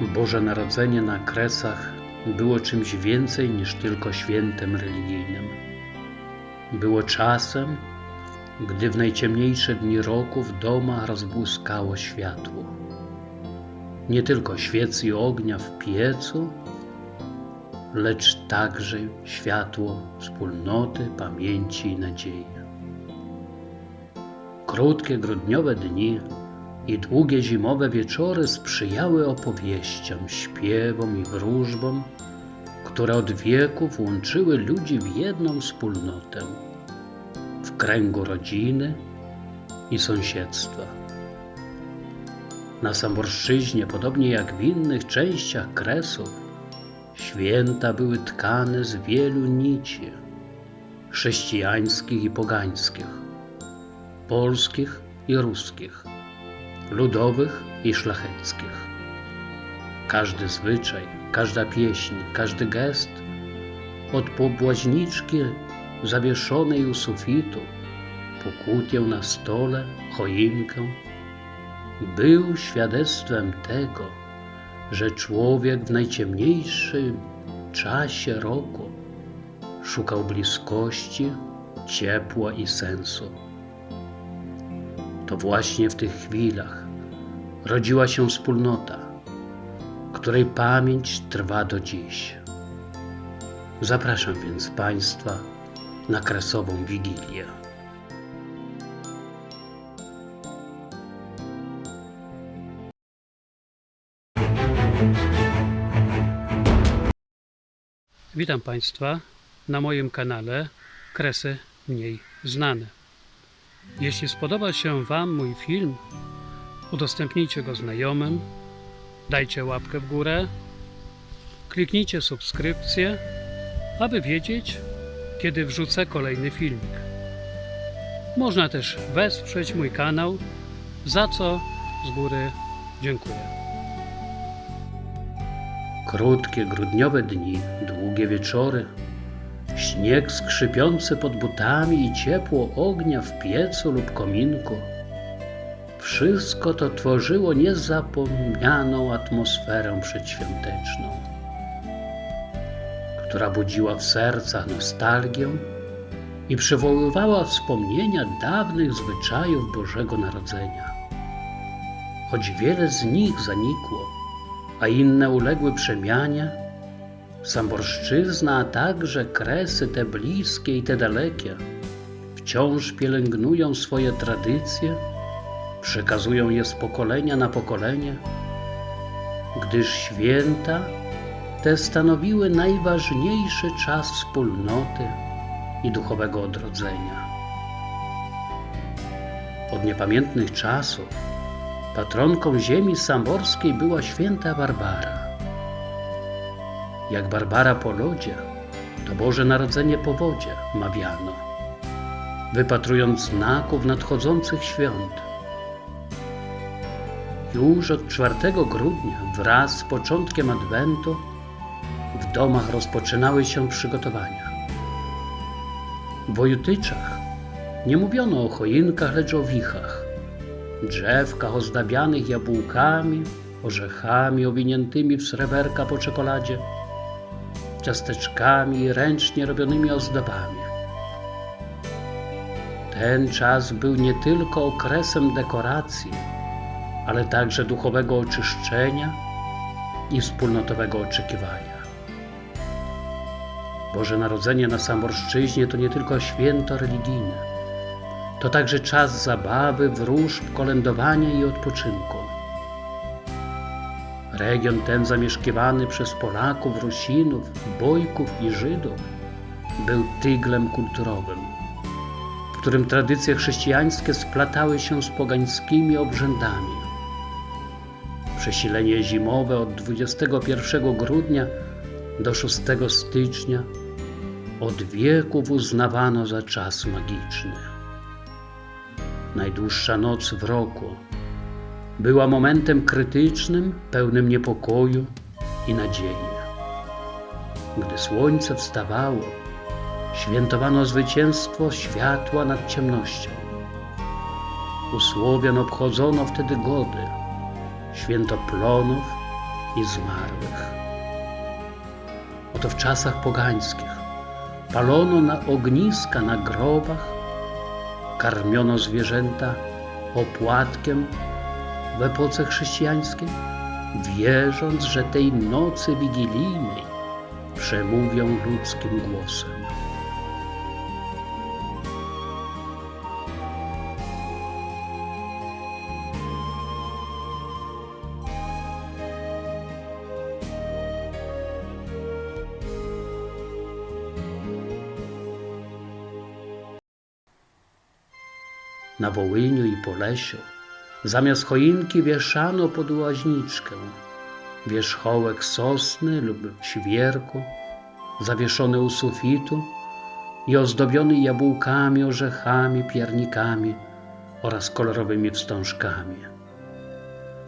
Boże Narodzenie na Kresach było czymś więcej niż tylko świętem religijnym. Było czasem, gdy w najciemniejsze dni roku w domach rozbłyskało światło. Nie tylko świec i ognia w piecu, lecz także światło wspólnoty, pamięci i nadziei. Krótkie grudniowe dni i długie zimowe wieczory sprzyjały opowieściom, śpiewom i wróżbom, które od wieków łączyły ludzi w jedną wspólnotę, w kręgu rodziny i sąsiedztwa. Na Samborszczyźnie, podobnie jak w innych częściach Kresów, święta były tkane z wielu nici chrześcijańskich i pogańskich, polskich i ruskich, ludowych i szlacheckich. Każdy zwyczaj, każda pieśń, każdy gest, od pobłaźniczki zawieszonej u sufitu, pokutię na stole, choinkę, był świadectwem tego, że człowiek w najciemniejszym czasie roku szukał bliskości, ciepła i sensu. To właśnie w tych chwilach rodziła się wspólnota, której pamięć trwa do dziś. Zapraszam więc Państwa na kresową wigilię. Witam Państwa na moim kanale Kresy Mniej Znane. Jeśli spodoba się Wam mój film, udostępnijcie go znajomym, dajcie łapkę w górę, kliknijcie subskrypcję, aby wiedzieć, kiedy wrzucę kolejny filmik. Można też wesprzeć mój kanał, za co z góry dziękuję. Krótkie grudniowe dni, długie wieczory, śnieg skrzypiący pod butami i ciepło ognia w piecu lub kominku. Wszystko to tworzyło niezapomnianą atmosferę przedświąteczną, która budziła w sercach nostalgię i przywoływała wspomnienia dawnych zwyczajów Bożego Narodzenia. Choć wiele z nich zanikło, a inne uległy przemianie, Samborszczyzna, a także kresy te bliskie i te dalekie, wciąż pielęgnują swoje tradycje, przekazują je z pokolenia na pokolenie, gdyż święta te stanowiły najważniejszy czas wspólnoty i duchowego odrodzenia. Od niepamiętnych czasów patronką ziemi samborskiej była święta Barbara. Jak Barbara po lodzie, to Boże Narodzenie po wodzie mawiano, wypatrując znaków nadchodzących świąt. Już od 4 grudnia wraz z początkiem Adwentu w domach rozpoczynały się przygotowania. W Wojutyczach nie mówiono o choinkach, lecz o wichach, drzewkach ozdabianych jabłkami, orzechami owiniętymi w sreberka po czekoladzie, ciasteczkami i ręcznie robionymi ozdobami. Ten czas był nie tylko okresem dekoracji, ale także duchowego oczyszczenia i wspólnotowego oczekiwania. Boże Narodzenie na Samorszczyźnie to nie tylko święto religijne, to także czas zabawy, wróżb, kolędowania i odpoczynku. Region ten zamieszkiwany przez Polaków, Rusinów, Bojków i Żydów był tyglem kulturowym, w którym tradycje chrześcijańskie splatały się z pogańskimi obrzędami. Przesilenie zimowe od 21 grudnia do 6 stycznia od wieków uznawano za czas magiczny. Najdłuższa noc w roku była momentem krytycznym, pełnym niepokoju i nadziei. Gdy słońce wstawało, świętowano zwycięstwo światła nad ciemnością. U Słowian obchodzono wtedy gody, święto plonów i zmarłych. Oto w czasach pogańskich palono na ogniska na grobach, karmiono zwierzęta opłatkiem w epoce chrześcijańskiej, wierząc, że tej nocy wigilijnej przemówią ludzkim głosem. Na Wołyniu i Polesiu zamiast choinki wieszano podłaźniczkę, wierzchołek sosny lub świerku, zawieszony u sufitu i ozdobiony jabłkami, orzechami, piernikami oraz kolorowymi wstążkami.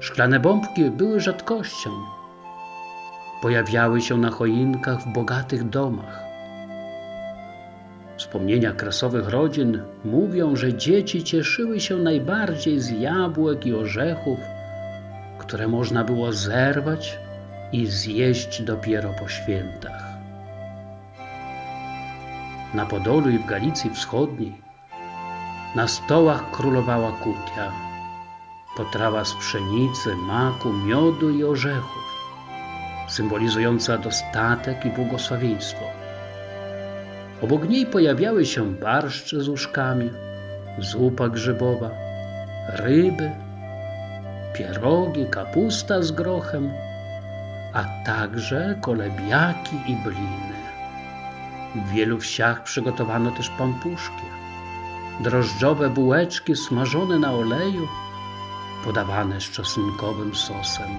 Szklane bombki były rzadkością. Pojawiały się na choinkach w bogatych domach. Wspomnienia krasowych rodzin mówią, że dzieci cieszyły się najbardziej z jabłek i orzechów, które można było zerwać i zjeść dopiero po świętach. Na Podolu i w Galicji Wschodniej na stołach królowała kutia, potrawa z pszenicy, maku, miodu i orzechów, symbolizująca dostatek i błogosławieństwo. Obok niej pojawiały się barszcze z uszkami, zupa grzybowa, ryby, pierogi, kapusta z grochem, a także kolebiaki i bliny. W wielu wsiach przygotowano też pampuszki, drożdżowe bułeczki smażone na oleju, podawane z czosnkowym sosem.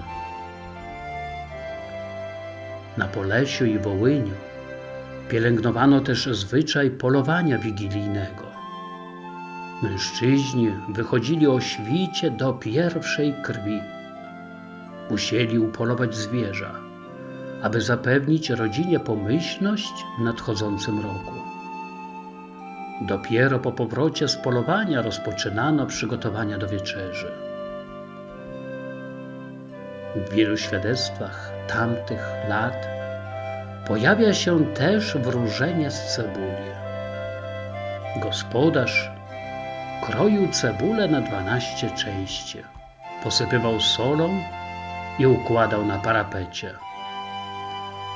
Na Polesiu i Wołyniu pielęgnowano też zwyczaj polowania wigilijnego. Mężczyźni wychodzili o świcie do pierwszej krwi. Musieli upolować zwierza, aby zapewnić rodzinie pomyślność w nadchodzącym roku. Dopiero po powrocie z polowania rozpoczynano przygotowania do wieczerzy. W wielu świadectwach tamtych lat pojawia się też wróżenie z cebuli. Gospodarz kroił cebulę na dwanaście części, posypywał solą i układał na parapecie.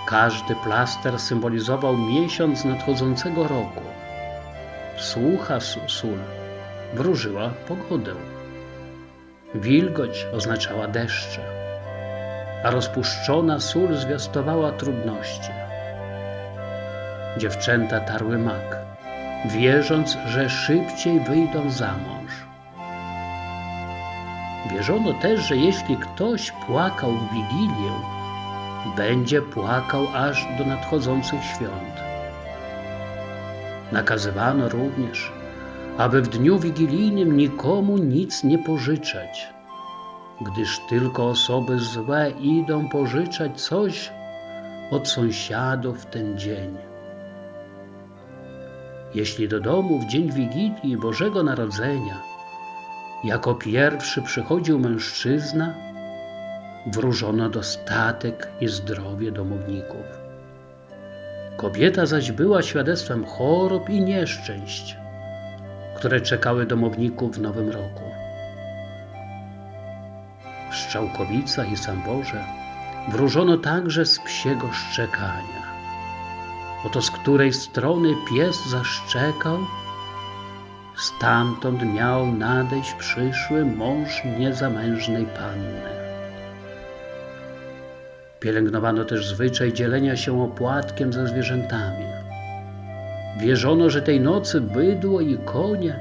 Każdy plaster symbolizował miesiąc nadchodzącego roku. Sucha su- sól wróżyła pogodę. Wilgoć oznaczała deszcze, a rozpuszczona sól zwiastowała trudności. Dziewczęta tarły mak, wierząc, że szybciej wyjdą za mąż. Wierzono też, że jeśli ktoś płakał w Wigilię, będzie płakał aż do nadchodzących świąt. Nakazywano również, aby w dniu wigilijnym nikomu nic nie pożyczać, gdyż tylko osoby złe idą pożyczać coś od sąsiadów w ten dzień. Jeśli do domu w dzień Wigilii Bożego Narodzenia jako pierwszy przychodził mężczyzna, wróżono dostatek i zdrowie domowników. Kobieta zaś była świadectwem chorób i nieszczęść, które czekały domowników w nowym roku. W Strzałkowicach i Samborze wróżono także z psiego szczekania. Oto z której strony pies zaszczekał, stamtąd miał nadejść przyszły mąż niezamężnej panny. Pielęgnowano też zwyczaj dzielenia się opłatkiem ze zwierzętami. Wierzono, że tej nocy bydło i konie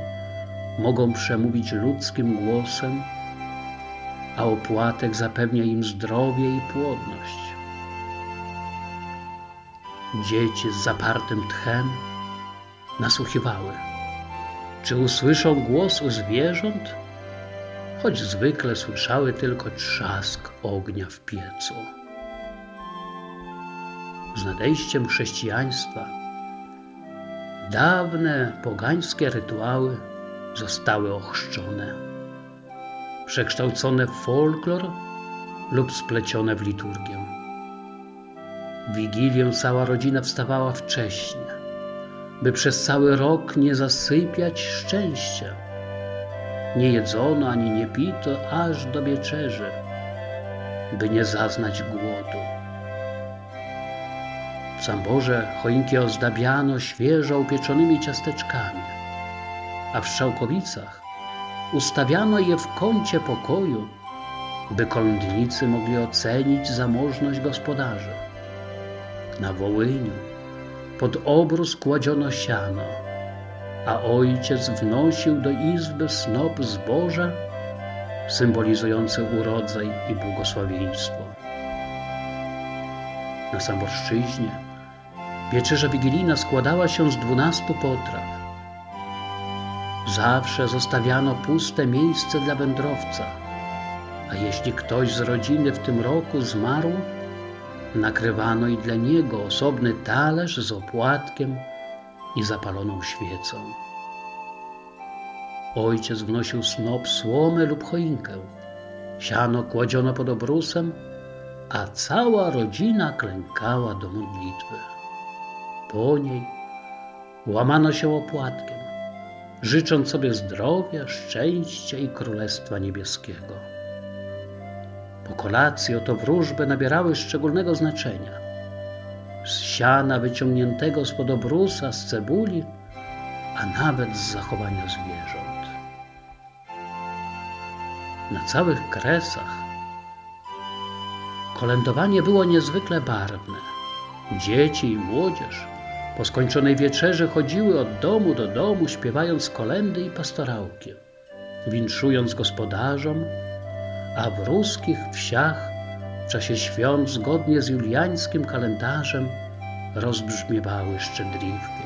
mogą przemówić ludzkim głosem, a opłatek zapewnia im zdrowie i płodność. Dzieci z zapartym tchem nasłuchiwały, czy usłyszą głos u zwierząt, choć zwykle słyszały tylko trzask ognia w piecu. Z nadejściem chrześcijaństwa dawne pogańskie rytuały zostały ochrzczone, przekształcone w folklor lub splecione w liturgię. Wigilię cała rodzina wstawała wcześnie, by przez cały rok nie zasypiać szczęścia. Nie jedzono ani nie pito aż do wieczerzy, by nie zaznać głodu. W Samborze choinki ozdabiano świeżo upieczonymi ciasteczkami, a w Strzałkowicach ustawiano je w kącie pokoju, by kolędnicy mogli ocenić zamożność gospodarzy. Na Wołyniu pod obrus kładziono siano, a ojciec wnosił do izby snop zboża symbolizujący urodzaj i błogosławieństwo. Na Samborszczyźnie wieczerza wigilijna składała się z dwunastu potraw. Zawsze zostawiano puste miejsce dla wędrowca, a jeśli ktoś z rodziny w tym roku zmarł, nakrywano i dla niego osobny talerz z opłatkiem i zapaloną świecą. Ojciec wnosił snop słomy lub choinkę. Siano kładziono pod obrusem, a cała rodzina klękała do modlitwy. Po niej łamano się opłatkiem, życząc sobie zdrowia, szczęścia i królestwa niebieskiego. Po kolacji oto wróżby nabierały szczególnego znaczenia. Z siana wyciągniętego spod obrusa, z cebuli, a nawet z zachowania zwierząt. Na całych kresach kolędowanie było niezwykle barwne. Dzieci i młodzież po skończonej wieczerzy chodziły od domu do domu, śpiewając kolendy i pastorałki, winszując gospodarzom, a w ruskich wsiach w czasie świąt zgodnie z juliańskim kalendarzem rozbrzmiewały szczedriwki.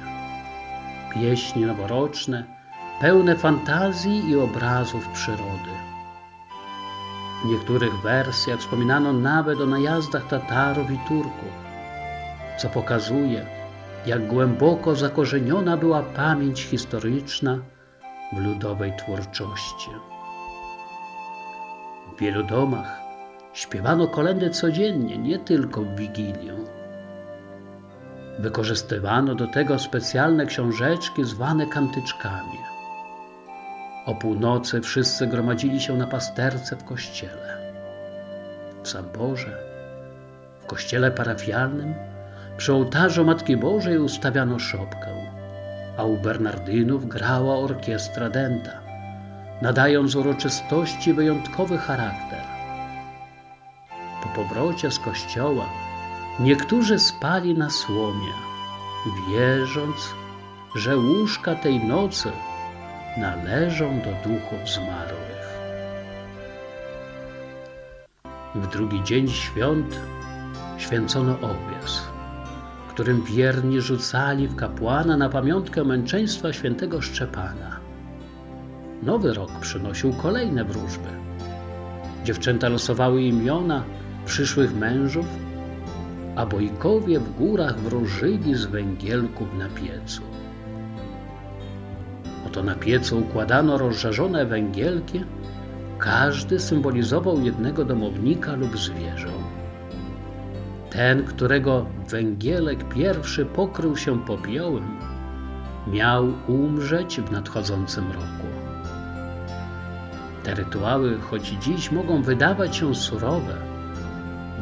Pieśni noworoczne, pełne fantazji i obrazów przyrody. W niektórych wersjach wspominano nawet o najazdach Tatarów i Turków, co pokazuje, jak głęboko zakorzeniona była pamięć historyczna w ludowej twórczości. Wielu domach śpiewano kolendy codziennie, nie tylko w Wigilię. Wykorzystywano do tego specjalne książeczki zwane kantyczkami. O północy wszyscy gromadzili się na pasterce w kościele. W Samborze, w kościele parafialnym, przy ołtarzu Matki Bożej ustawiano szopkę, a u Bernardynów grała orkiestra dęta, nadając uroczystości wyjątkowy charakter. Po powrocie z kościoła niektórzy spali na słomie, wierząc, że łóżka tej nocy należą do duchów zmarłych. W drugi dzień świąt święcono owies, którym wierni rzucali w kapłana na pamiątkę męczeństwa świętego Szczepana. Nowy rok przynosił kolejne wróżby. Dziewczęta losowały imiona przyszłych mężów, a bojkowie w górach wróżyli z węgielków na piecu. Oto na piecu układano rozżarzone węgielki, każdy symbolizował jednego domownika lub zwierzę. Ten, którego węgielek pierwszy pokrył się popiołem, miał umrzeć w nadchodzącym roku. Te rytuały, choć dziś mogą wydawać się surowe,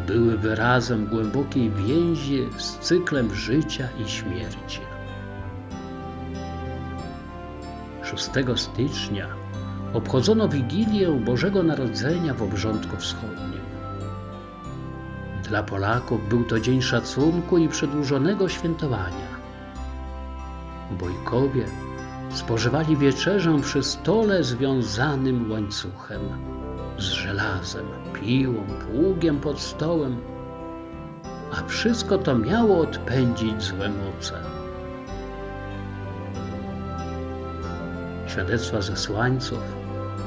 były wyrazem głębokiej więzi z cyklem życia i śmierci. 6 stycznia obchodzono Wigilię Bożego Narodzenia w obrządku wschodnim. Dla Polaków był to dzień szacunku i przedłużonego świętowania. Bojkowie spożywali wieczerzę przy stole związanym łańcuchem, z żelazem, piłą, pługiem pod stołem, a wszystko to miało odpędzić złe moce. Świadectwa zesłańców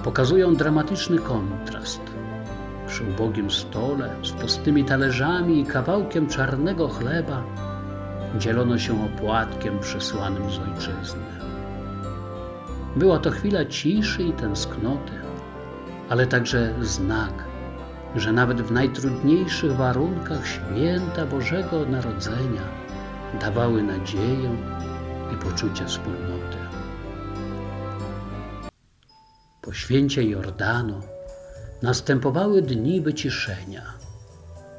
pokazują dramatyczny kontrast. Przy ubogim stole z pustymi talerzami i kawałkiem czarnego chleba dzielono się opłatkiem przysłanym z ojczyzny. Była to chwila ciszy i tęsknoty, ale także znak że nawet w najtrudniejszych warunkach święta Bożego Narodzenia dawały nadzieję i poczucie wspólnoty. Po święcie Jordanu następowały dni wyciszenia.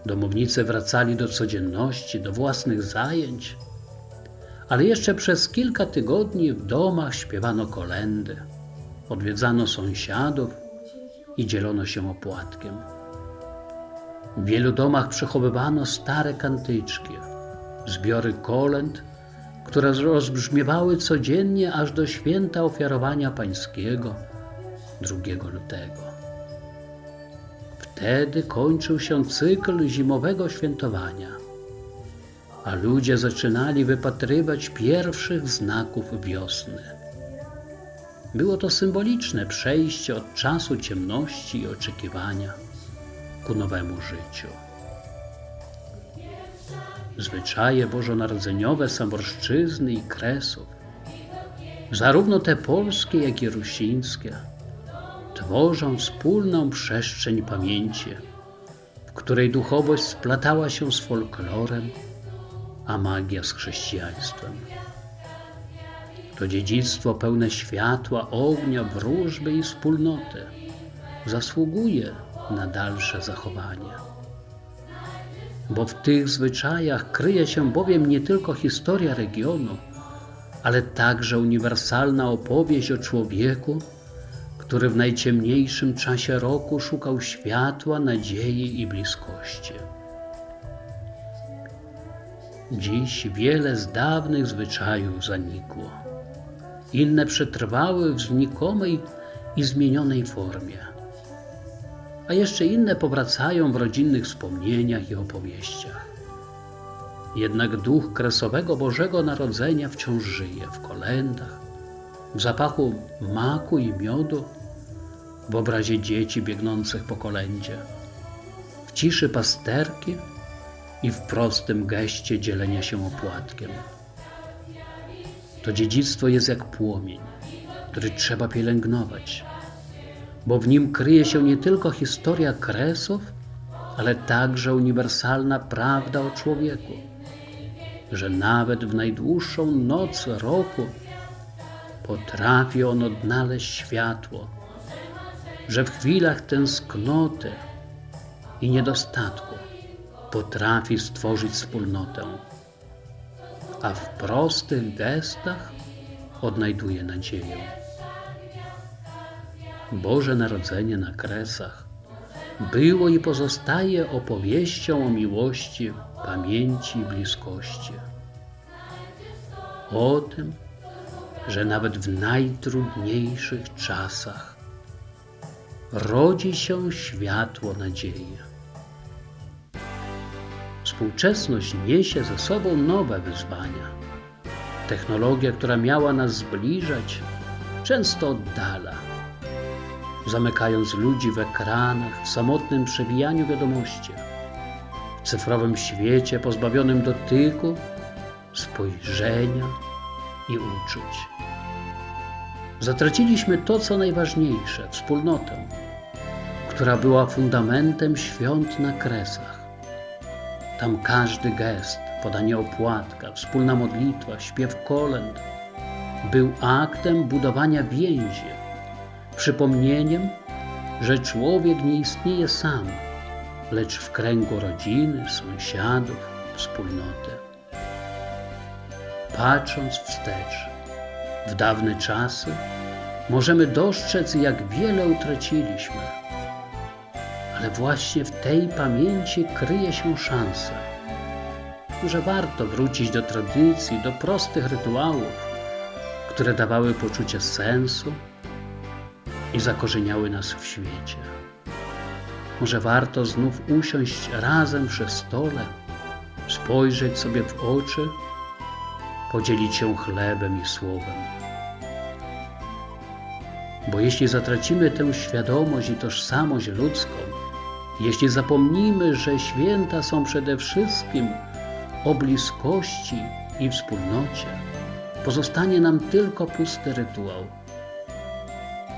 Domownicy wracali do codzienności, do własnych zajęć, ale jeszcze przez kilka tygodni w domach śpiewano kolendy, odwiedzano sąsiadów i dzielono się opłatkiem. W wielu domach przechowywano stare kantyczki, zbiory kolęd, które rozbrzmiewały codziennie aż do święta ofiarowania pańskiego 2 lutego. Wtedy kończył się cykl zimowego świętowania, a ludzie zaczynali wypatrywać pierwszych znaków wiosny. Było to symboliczne przejście od czasu ciemności i oczekiwania ku nowemu życiu. Zwyczaje bożonarodzeniowe Samorszczyzny i Kresów, zarówno te polskie, jak i rusińskie, tworzą wspólną przestrzeń pamięci, w której duchowość splatała się z folklorem, a magia z chrześcijaństwem. To dziedzictwo pełne światła, ognia, wróżby i wspólnoty zasługuje na dalsze zachowanie. Bo w tych zwyczajach kryje się bowiem nie tylko historia regionu, ale także uniwersalna opowieść o człowieku, który w najciemniejszym czasie roku szukał światła, nadziei i bliskości. Dziś wiele z dawnych zwyczajów zanikło. Inne przetrwały w znikomej i zmienionej formie, a jeszcze inne powracają w rodzinnych wspomnieniach i opowieściach. Jednak duch kresowego Bożego Narodzenia wciąż żyje w kolendach, w zapachu maku i miodu, w obrazie dzieci biegnących po kolędzie, w ciszy pasterki i w prostym geście dzielenia się opłatkiem. To dziedzictwo jest jak płomień, który trzeba pielęgnować, bo w nim kryje się nie tylko historia kresów, ale także uniwersalna prawda o człowieku, że nawet w najdłuższą noc roku potrafi on odnaleźć światło, że w chwilach tęsknoty i niedostatku potrafi stworzyć wspólnotę, a w prostych gestach odnajduje nadzieję. Boże Narodzenie na Kresach było i pozostaje opowieścią o miłości, pamięci i bliskości. O tym, że nawet w najtrudniejszych czasach rodzi się światło nadziei. Współczesność niesie ze sobą nowe wyzwania. Technologia, która miała nas zbliżać, często oddala, zamykając ludzi w ekranach, w samotnym przewijaniu wiadomości, w cyfrowym świecie pozbawionym dotyku, spojrzenia i uczuć. Zatraciliśmy to, co najważniejsze wspólnotę, która była fundamentem świąt na kresach. Tam każdy gest, podanie opłatka, wspólna modlitwa, śpiew kolęd był aktem budowania więzi, przypomnieniem, że człowiek nie istnieje sam, lecz w kręgu rodziny, sąsiadów, wspólnoty. Patrząc wstecz, w dawne czasy, możemy dostrzec, jak wiele utraciliśmy. Ale właśnie w tej pamięci kryje się szansa, że warto wrócić do tradycji, do prostych rytuałów, które dawały poczucie sensu i zakorzeniały nas w świecie. Może warto znów usiąść razem przy stole, spojrzeć sobie w oczy, podzielić się chlebem i słowem. Bo jeśli zatracimy tę świadomość i tożsamość ludzką, jeśli zapomnimy, że święta są przede wszystkim o bliskości i wspólnocie, pozostanie nam tylko pusty rytuał.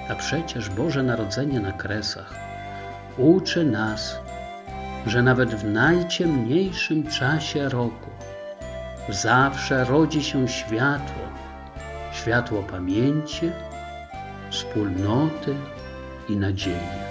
A przecież Boże Narodzenie na Kresach uczy nas że nawet w najciemniejszym czasie roku zawsze rodzi się światło, światło pamięci, wspólnoty i nadziei.